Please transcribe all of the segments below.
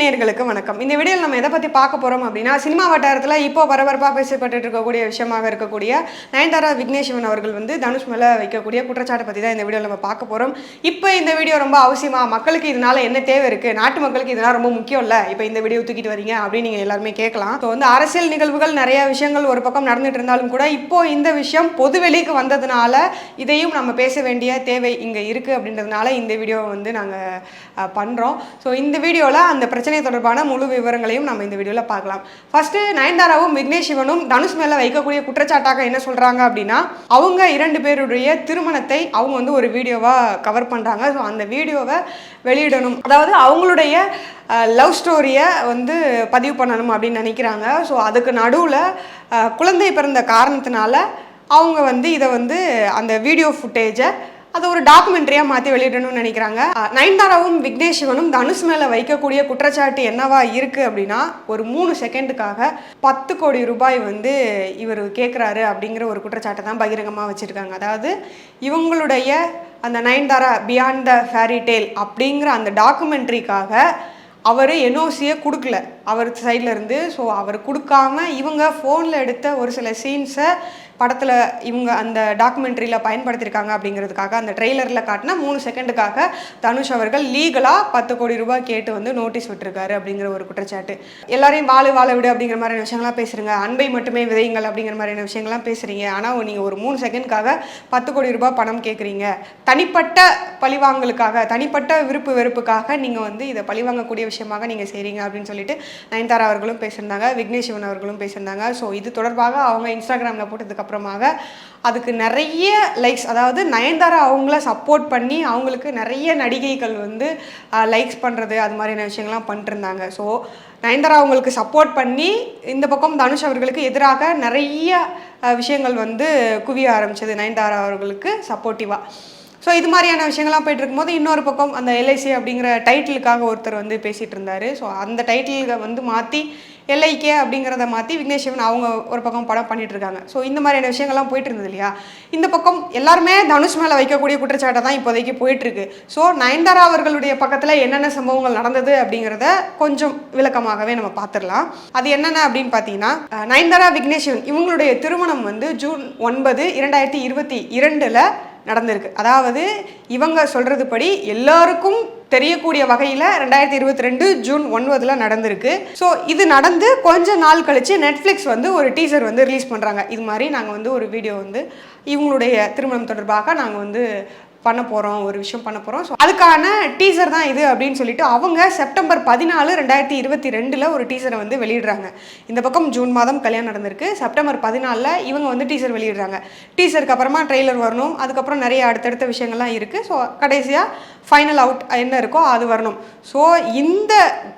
நேர்களுக்கு வணக்கம். இந்த வீடியோவில் நம்ம எதை பற்றி பார்க்க போகிறோம் அப்படின்னா சினிமா வட்டாரத்தில் இப்போ பரபரப்பாக பேசப்பட்டு இருக்கக்கூடிய விஷயமாக இருக்கக்கூடிய நயன்தாரா விக்னேஷ்வன் அவர்கள் வந்து தனுஷ் மேலே வைக்கக்கூடிய குற்றச்சாட்டை பற்றி தான் இந்த வீடியோவில் நம்ம பார்க்க போகிறோம் இப்போ இந்த வீடியோ ரொம்ப அவசியமா மக்களுக்கு இதனால என்ன தேவை இருக்குது நாட்டு மக்களுக்கு இதெல்லாம் ரொம்ப முக்கியம் இல்லை. இப்போ இந்த வீடியோ தூக்கிட்டு வரீங்க அப்படின்னு நீங்கள் எல்லாருமே கேட்கலாம். ஸோ வந்து அரசியல் நிகழ்வுகள் நிறைய விஷயங்கள் ஒரு பக்கம் நடந்துட்டு இருந்தாலும் கூட இப்போ இந்த விஷயம் பொதுவெளிக்கு வந்ததுனால இதையும் நம்ம பேச வேண்டிய தேவை இங்கே இருக்குது அப்படின்றதுனால இந்த வீடியோவை வந்து நாங்கள் பண்ணுறோம் ஸோ இந்த வீடியோவில் அந்த பிரச்சனை தொடர்பான முழு விவரங்களையும் நம்ம இந்த வீடியோவில் பார்க்கலாம். ஃபர்ஸ்ட் நயன்தாராவும் விக்னேஷ் சிவனும் தனுஷ் மேலே வைக்கக்கூடிய குற்றச்சாட்டாக என்ன சொல்கிறாங்க அப்படின்னா அவங்க இரண்டு பேருடைய திருமணத்தை அவங்க வந்து ஒரு வீடியோவாக கவர் பண்ணுறாங்க ஸோ அந்த வீடியோவை வெளியிடணும். அதாவது அவங்களுடைய லவ் ஸ்டோரியை வந்து பதிவு பண்ணணும் அப்படின்னு நினைக்கிறாங்க. ஸோ அதுக்கு நடுவில் குழந்தை பிறந்த காரணத்தினால அவங்க வந்து இதை வந்து அந்த வீடியோ ஃபுட்டேஜை அதை ஒரு டாக்குமெண்ட்ரியாக மாற்றி வெளியிடணும்னு நினைக்கிறாங்க. நயன்தாராவும் விக்னேஷ் சிவனும் தனுஷ் மேலே வைக்கக்கூடிய குற்றச்சாட்டு என்னவா இருக்குது அப்படின்னா ஒரு மூணு செகண்டுக்காக பத்து கோடி ரூபாய் வந்து இவர் கேட்குறாரு அப்படிங்கிற ஒரு குற்றச்சாட்டை தான் பகிரங்கமாக வச்சுருக்காங்க. அதாவது இவங்களுடைய அந்த Nayanthara beyond the fairy tale அப்படிங்கிற அந்த டாக்குமெண்ட்ரிக்காக அவர் என்ஓசியை கொடுக்கல. அவர் சைடில் இருந்து ஸோ அவர் கொடுக்காம இவங்க ஃபோனில் எடுத்த ஒரு சில சீன்ஸை படத்தில் இவங்க அந்த டாக்குமெண்ட்ரியில் பயன்படுத்தியிருக்காங்க அப்படிங்கிறதுக்காக அந்த ட்ரெய்லரில் காட்டினா மூணு செகண்டுக்காக தனுஷ் அவர்கள் லீகலாக பத்து கோடி ரூபாய் கேட்டு வந்து நோட்டீஸ் விட்டுருக்காரு அப்படிங்கிற ஒரு குற்றச்சாட்டு. எல்லாரையும் வாழ வாழ விடு அப்படிங்கிற மாதிரியான விஷயங்கள்லாம் பேசுகிறீங்க அன்பை மட்டுமே விதையுங்கள் அப்படிங்கிற மாதிரியான விஷயங்கள்லாம் பேசுகிறீங்க ஆனால் நீங்கள் ஒரு மூணு செகண்டுக்காக பத்து கோடி ரூபாய் பணம் கேட்குறீங்க தனிப்பட்ட பழிவாங்கலுக்காக தனிப்பட்ட விருப்பு வெறுப்புக்காக நீங்கள் வந்து இதை பழிவாங்கக்கூடிய விஷயமாக நீங்கள் செய்கிறீங்க அப்படின்னு சொல்லிட்டு நயன்தாரா அவர்களும் பேசியிருந்தாங்க விக்னேஷ் சிவன் அவர்களும் பேசியிருந்தாங்க. ஸோ இது தொடர்பாக அவங்க இன்ஸ்டாகிராமில் போட்டதுக்கு அப்புறமாக அதுக்கு நிறைய லைக்ஸ் அதாவது நயன்தாரா அவங்கள சப்போர்ட் பண்ணி அவங்களுக்கு நிறைய நடிகைகள் வந்து லைக்ஸ் பண்ணுறது அது மாதிரியான விஷயங்கள்லாம் பண்ணிட்டுருந்தாங்க ஸோ நயன்தாரா அவங்களுக்கு சப்போர்ட் பண்ணி இந்த பக்கம் தனுஷ் அவர்களுக்கு எதிராக நிறைய விஷயங்கள் வந்து குவிய ஆரம்பிச்சது நயன்தாரா அவர்களுக்கு சப்போர்ட்டிவாக ஸோ இது மாதிரியான விஷயங்கள்லாம் போயிட்டு இருக்கும்போது இன்னொரு பக்கம் அந்த எல்ஐசி அப்படிங்கிற டைட்டிலுக்காக ஒருத்தர் வந்து பேசிகிட்டு இருந்தார் ஸோ அந்த டைட்டிலை வந்து மாற்றி எல்ஐகே அப்படிங்கிறத மாற்றி விக்னேஷ் சிவன் அவங்க ஒரு பக்கம் படம் பண்ணிட்டு இருக்காங்க ஸோ இந்த மாதிரியான விஷயங்கள்லாம் போயிட்டு இருந்தது இல்லையா? இந்த பக்கம் எல்லாருமே தனுஷ் மேலே வைக்கக்கூடிய குற்றச்சாட்டை தான் இப்போதைக்கு போயிட்டு இருக்கு ஸோ நயன்தாரா அவர்களுடைய பக்கத்தில் என்னென்ன சம்பவங்கள் நடந்தது அப்படிங்கிறத கொஞ்சம் விளக்கமாகவே நம்ம பார்த்துடலாம் அது என்னென்ன அப்படின்னு பார்த்தீங்கன்னா நயன்தாரா விக்னேஷ் சிவன் இவங்களுடைய திருமணம் வந்து ஜூன் ஒன்பது இரண்டாயிரத்தி இருபத்தி இரண்டில் நடந்திருக்கு. அதாவது இவங்க சொல்கிறது படி எல்லாருக்கும் தெரியக்கூடிய வகையில் ரெண்டாயிரத்தி இருபத்தி ரெண்டு ஜூன் ஒன்பதில் நடந்திருக்கு. ஸோ இது நடந்து கொஞ்ச நாள் கழித்து நெட்ஃப்ளிக்ஸ் வந்து ஒரு டீசர் வந்து ரிலீஸ் பண்ணுறாங்க இது மாதிரி நாங்கள் வந்து ஒரு வீடியோ வந்து இவங்களுடைய திருமணம் தொடர்பாக நாங்கள் வந்து பண்ண போகிறோம் ஒரு விஷயம் பண்ண போகிறோம் ஸோ அதுக்கான டீசர் தான் இது அப்படின்னு சொல்லிட்டு அவங்க செப்டம்பர் பதினாலு ரெண்டாயிரத்தி இருபத்தி ரெண்டில் ஒரு டீசரை வந்து வெளியிடுறாங்க. இந்த பக்கம் ஜூன் மாதம் கல்யாணம் நடந்திருக்கு. செப்டம்பர் பதினாலில் இவங்க வந்து டீசர் வெளியிடுறாங்க. டீசருக்கு அப்புறமா ட்ரெய்லர் வரணும். அதுக்கப்புறம் நிறைய அடுத்தடுத்த விஷயங்கள்லாம் இருக்குது ஸோ கடைசியாக ஃபைனல் அவுட் என்ன இருக்கோ அது வரணும். ஸோ இந்த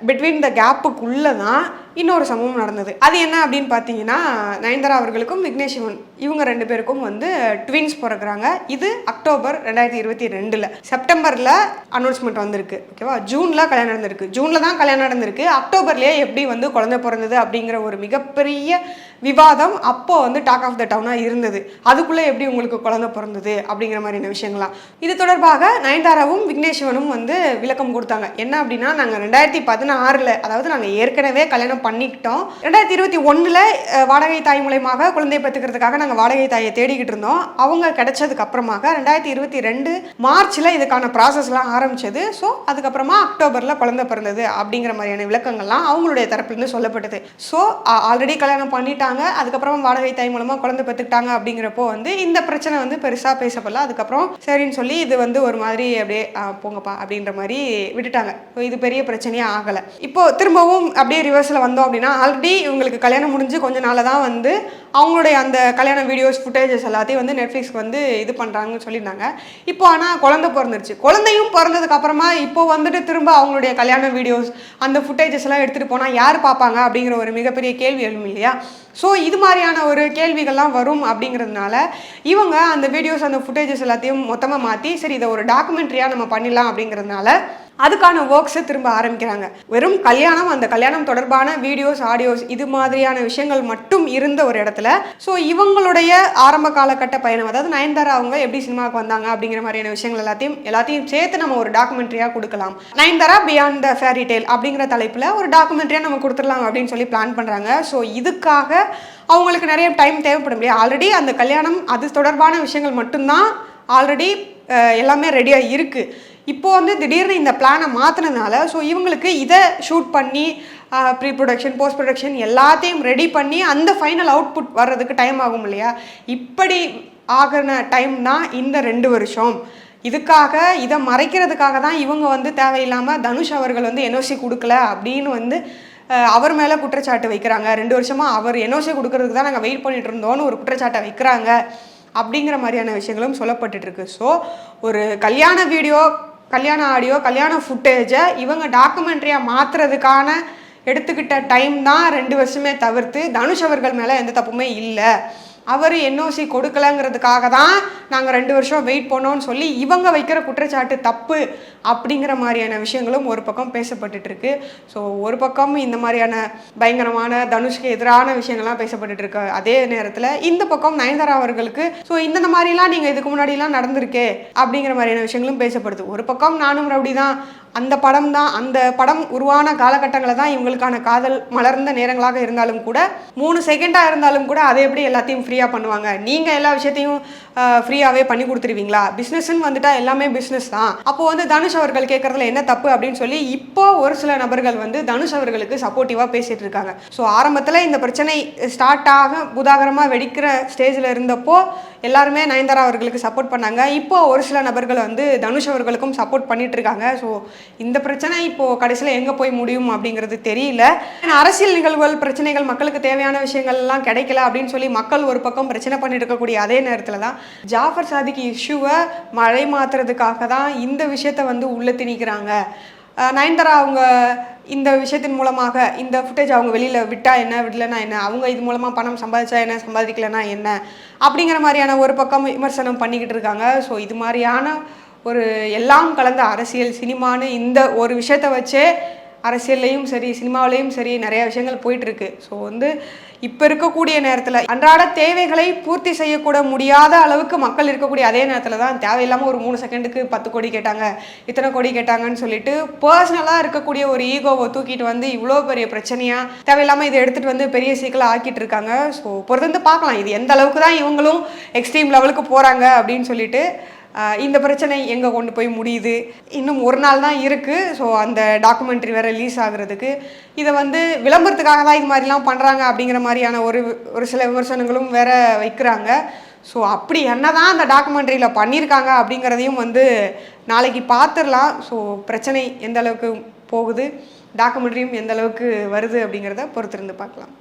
பிட்வீன் த கேப்புக்குள்ளே தான் இன்னொரு சம்பவம் நடந்தது. அது என்ன அப்படின்னு பார்த்தீங்கன்னா நயன்தாரா அவர்களுக்கும் விக்னேஷ் சிவன் இவங்க ரெண்டு பேருக்கும் வந்து ட்வின்ஸ் பிறகுறாங்க இது அக்டோபர் ரெண்டாயிரத்தி இருபத்தி ரெண்டில். செப்டம்பரில் அனௌன்ஸ்மெண்ட் வந்திருக்கு. ஓகேவா ஜூனில் கல்யாணம் நடந்திருக்கு. ஜூனில் தான் கல்யாணம் நடந்திருக்கு. அக்டோபர்லேயே எப்படி வந்து குழந்தை பிறந்தது அப்படிங்கிற ஒரு மிகப்பெரிய விவாதம் அப்போ வந்து டாக் ஆஃப் த டவுனாக இருந்தது. அதுக்குள்ளே எப்படி உங்களுக்கு குழந்தை பிறந்தது அப்படிங்கிற மாதிரியான விஷயங்களாம் இது தொடர்பாக நயன்தாராவும் விக்னேஷ் சிவனும் வந்து விளக்கம் கொடுத்தாங்க. என்ன அப்படின்னா நாங்கள் ரெண்டாயிரத்தி பதினாறில் அதாவது நாங்கள் ஏற்கனவே கல்யாணம் பண்ணிக்கிட்டோம். ரெண்டாயிரத்தி இருபத்தி ஒன்றில் வாடகை தாய் மூலயமாக குழந்தை பெற்றுக்கிறதுக்காக நாங்கள் வாடகை தாயை தேடிக்கிட்டு இருந்தோம். அவங்க கிடைச்சதுக்கு அப்புறமாக ரெண்டாயிரத்தி இருபத்தி ரெண்டு மார்ச்சில் இதுக்கான ப்ராசஸ்லாம் ஆரம்பிச்சது. ஸோ அதுக்கப்புறமா அக்டோபரில் குழந்தை பிறந்தது அப்படிங்கிற மாதிரியான விளக்கங்கள்லாம் அவங்களுடைய தரப்புலேருந்து சொல்லப்பட்டது. ஸோ ஆல்ரெடி கல்யாணம் பண்ணிட்டாங்க. அதுக்கப்புறமா வாடகை தாய் மூலமாக குழந்தை பெற்றுக்கிட்டாங்க அப்படிங்கிறப்போ வந்து இந்த பிரச்சனை வந்து பெருசாக பேசப்படல. அதுக்கப்புறம் சரின்னு சொல்லி இது வந்து ஒரு மாதிரி அப்படியே போங்கப்பா அப்படின்ற மாதிரி விட்டுட்டாங்க. இது பெரிய பிரச்சனையே ஆகலை. இப்போ திரும்பவும் அப்படியே ரிவர்ஸில் வந்தோம் அப்படின்னா ஆல்ரெடி இவங்களுக்கு கல்யாணம் முடிஞ்சு கொஞ்ச நாள் தான் வந்து அவங்களுடைய அந்த கல்யாண வீடியோஸ் ஃபுட்டேஜஸ் எல்லாத்தையும் வந்து நெட்ஃப்ளிக்ஸ்க்கு வந்து இது பண்ணுறாங்கன்னு சொல்லியிருந்தாங்க. இப்போ ஆனால் குழந்தை பிறந்துருச்சு. குழந்தையும் பிறந்ததுக்கப்புறமா இப்போ வந்துட்டு திரும்ப அவங்களுடைய கல்யாண வீடியோஸ் அந்த ஃபுட்டேஜஸ் எல்லாம் எடுத்துகிட்டு போனால் யார் பார்ப்பாங்க அப்படிங்கிற ஒரு மிகப்பெரிய கேள்வி எழும் இல்லையா? ஸோ இது மாதிரியான ஒரு கேள்விகள்லாம் வரும் அப்படிங்கிறதுனால இவங்க அந்த வீடியோஸ் அந்த ஃபுட்டேஜஸ் எல்லாத்தையும் மொத்தமாக மாற்றி சரி இதை ஒரு டாக்குமெண்ட்ரியாக நம்ம பண்ணிடலாம் அப்படிங்கிறதுனால அதுக்கான ஒர்க்ஸை திரும்ப ஆரம்பிக்கிறாங்க. வெறும் கல்யாணம் அந்த கல்யாணம் தொடர்பான வீடியோஸ் ஆடியோஸ் இது மாதிரியான விஷயங்கள் மட்டும் இருந்த ஒரு இடத்துல ஸோ இவங்களுடைய ஆரம்ப காலகட்ட பயணம் அதாவது நயன்தாரா அவங்க எப்படி சினிமாவுக்கு வந்தாங்க அப்படிங்கிற மாதிரியான விஷயங்கள் எல்லாத்தையும் எல்லாத்தையும் சேர்த்து நம்ம ஒரு டாக்குமெண்ட்ரியாக கொடுக்கலாம். Nayanthara beyond the fairy tale அப்படிங்கிற தலைப்பில் ஒரு டாக்குமெண்ட்ரியாக நம்ம கொடுத்துடலாம் அப்படின்னு சொல்லி பிளான் பண்ணுறாங்க ஸோ இதுக்காக அவங்களுக்கு நிறைய டைம் தேவைப்படும் இல்லையா? ஆல்ரெடி அந்த கல்யாணம் அது தொடர்பான விஷயங்கள் மட்டும்தான் ஆல்ரெடி எல்லாமே ரெடியாக இருக்குது இப்போ வந்து திடீர்னு இந்த பிளானை மாற்றினதுனால ஸோ இவங்களுக்கு இதை ஷூட் பண்ணி ப்ரீ ப்ரொடக்ஷன் போஸ்ட் ப்ரொடக்ஷன் எல்லாத்தையும் ரெடி பண்ணி அந்த ஃபைனல் அவுட்புட் வர்றதுக்கு டைம் ஆகும் இல்லையா? இப்படி ஆகின டைம்னா இந்த ரெண்டு வருஷம். இதுக்காக இதை மறைக்கிறதுக்காக தான் இவங்க வந்து தேவையில்லாமல் தனுஷ் அவர்கள் வந்து என்ஓசி கொடுக்கல அப்படின்னு வந்து அவர் மேலே குற்றச்சாட்டு வைக்கிறாங்க. ரெண்டு வருஷமாக அவர் என்ஓசி கொடுக்கறதுக்கு தான் நாங்கள் வெயிட் பண்ணிட்டு இருந்தோம்னு ஒரு குற்றச்சாட்டை வைக்கிறாங்க. அப்படிங்கிற மாதிரியான விஷயங்களும் சொல்லப்பட்டுருக்கு ஸோ ஒரு கல்யாண வீடியோ கல்யாண ஆடியோ கல்யாண ஃபுட்டேஜை இவங்க டாக்குமெண்ட்ரியாக மாற்றுறதுக்கான எடுத்துக்கிட்ட டைம் தான் ரெண்டு வருஷமே தவிர்த்து தனுஷ் அவர்கள் மேலே எந்த தப்புமே இல்லை. அவர் என்ஓசி கொடுக்கலங்கிறதுக்காக தான் நாங்கள் ரெண்டு வருஷம் வெயிட் பண்ணோம்னு சொல்லி இவங்க வைக்கிற குற்றச்சாட்டு தப்பு அப்படிங்கிற மாதிரியான விஷயங்களும் ஒரு பக்கம் பேசப்பட்டுட்டு இருக்கு ஸோ ஒரு பக்கம் இந்த மாதிரியான பயங்கரமான தனுஷ்க்கு எதிரான விஷயங்கள்லாம் பேசப்பட்டுட்டு இருக்கு அதே நேரத்தில் இந்த பக்கம் நயன்தாரா அவர்களுக்கு ஸோ இந்த மாதிரிலாம் நீங்கள் இதுக்கு முன்னாடிலாம் நடந்திருக்கே அப்படிங்கிற மாதிரியான விஷயங்களும் பேசப்படுது. ஒரு பக்கம் நானும் ரவுடி தான் அந்த படம் தான் அந்த படம் உருவான காலகட்டங்களில் தான் இவங்களுக்கான காதல் மலர்ந்த நேரங்களாக இருந்தாலும் கூட மூணு செகண்டாக இருந்தாலும் கூட அதை எப்படி எல்லாத்தையும் ஃப்ரீயாக பண்ணுவாங்க? நீங்கள் எல்லா விஷயத்தையும் ஃப்ரீயாகவே பண்ணி கொடுத்துருவீங்களா? பிஸ்னஸ்ன்னு வந்துட்டா எல்லாமே பிஸ்னஸ் தான். அப்போ வந்து தனுஷ் அவர்கள் கேட்குறதுல என்ன தப்பு அப்படின்னு சொல்லி இப்போ ஒரு சில நபர்கள் வந்து தனுஷ் அவர்களுக்கு சப்போர்ட்டிவாக பேசிகிட்டு இருக்காங்க. ஸோ ஆரம்பத்தில் இந்த பிரச்சனை ஸ்டார்ட் ஆக புதாகரமாக வெடிக்கிற ஸ்டேஜில் இருந்தப்போ எல்லாருமே நயன்தாரா அவர்களுக்கு சப்போர்ட் பண்ணாங்க. இப்போ ஒரு சில நபர்கள் வந்து தனுஷ் அவர்களுக்கும் சப்போர்ட் பண்ணிட்டு இருக்காங்க. ஸோ இந்த பிரச்சனை இப்போ கடைசியில் எங்கே போய் முடியும் அப்படிங்கிறது தெரியல. அரசியல் நிகழ்வுகள் பிரச்சனைகள் மக்களுக்கு தேவையான விஷயங்கள்லாம் கிடைக்கல அப்படின்னு சொல்லி மக்கள் ஒரு பக்கம் பிரச்சனை பண்ணிட்டு இருக்கக்கூடிய அதே நேரத்தில் தான் ஜாஃபர் சாதிக்கு இஷ்யூவை மழை மாத்துறதுக்காக தான் இந்த விஷயத்த வந்து உள்ள திணிக்கிறாங்க. நயன்தாரா அவங்க இந்த விஷயத்தின் மூலமாக இந்த ஃபுட்டேஜ் அவங்க வெளியில் விட்டா என்ன விடலைன்னா என்ன? அவங்க இது மூலமாக பணம் சம்பாதிச்சா என்ன சம்பாதிக்கலைன்னா என்ன? அப்படிங்கிற மாதிரியான ஒரு பக்கம் விமர்சனம் பண்ணிக்கிட்டு இருக்காங்க. ஸோ இது மாதிரியான ஒரு எல்லாம் கலந்த அரசியல் சினிமான்னு இந்த ஒரு விஷயத்தை வச்சே அரசியல்லையும் சரி சினிமாவிலையும் சரி நிறைய விஷயங்கள் போயிட்டுருக்கு. ஸோ வந்து இப்போ இருக்கக்கூடிய நேரத்தில் அன்றாட தேவைகளை பூர்த்தி செய்யக்கூட முடியாத அளவுக்கு மக்கள் இருக்கக்கூடிய அதே நேரத்தில் தான் தேவையில்லாமல் ஒரு மூணு செகண்டுக்கு பத்து கோடி கேட்டாங்க இத்தனை கோடி கேட்டாங்கன்னு சொல்லிட்டு பர்சனலாக இருக்கக்கூடிய ஒரு ஈகோவை தூக்கிட்டு வந்து இவ்வளோ பெரிய பிரச்சனையாக தேவையில்லாமல் இதை எடுத்துகிட்டு வந்து பெரிய சீக்கிரம் ஆக்கிட்டு இருக்காங்க. ஸோ பொறுத்து பார்க்கலாம். இது எந்த அளவுக்கு தான் இவங்களும் எக்ஸ்ட்ரீம் லெவலுக்கு போகிறாங்க அப்படின்னு சொல்லிட்டு இந்த பிரச்சனை எங்கே கொண்டு போய் முடியுது? இன்னும் ஒரு நாள் தான் இருக்குது ஸோ அந்த டாக்குமெண்ட்ரி வேறு ரிலீஸ் ஆகுறதுக்கு. இதை வந்து விளம்பரத்துக்காக தான் இது மாதிரிலாம் பண்ணுறாங்க அப்படிங்கிற மாதிரியான ஒரு ஒரு சில விமர்சனங்களும் வேற வைக்கிறாங்க. ஸோ அப்படி என்ன தான் அந்த டாக்குமெண்ட்ரியில் பண்ணியிருக்காங்க அப்படிங்கிறதையும் வந்து நாளைக்கு பார்த்துடலாம் ஸோ பிரச்சனை எந்த அளவுக்கு போகுது? டாக்குமெண்ட்ரியும் எந்த அளவுக்கு வருது அப்படிங்கிறத பொறுத்திருந்து பார்க்கலாம்.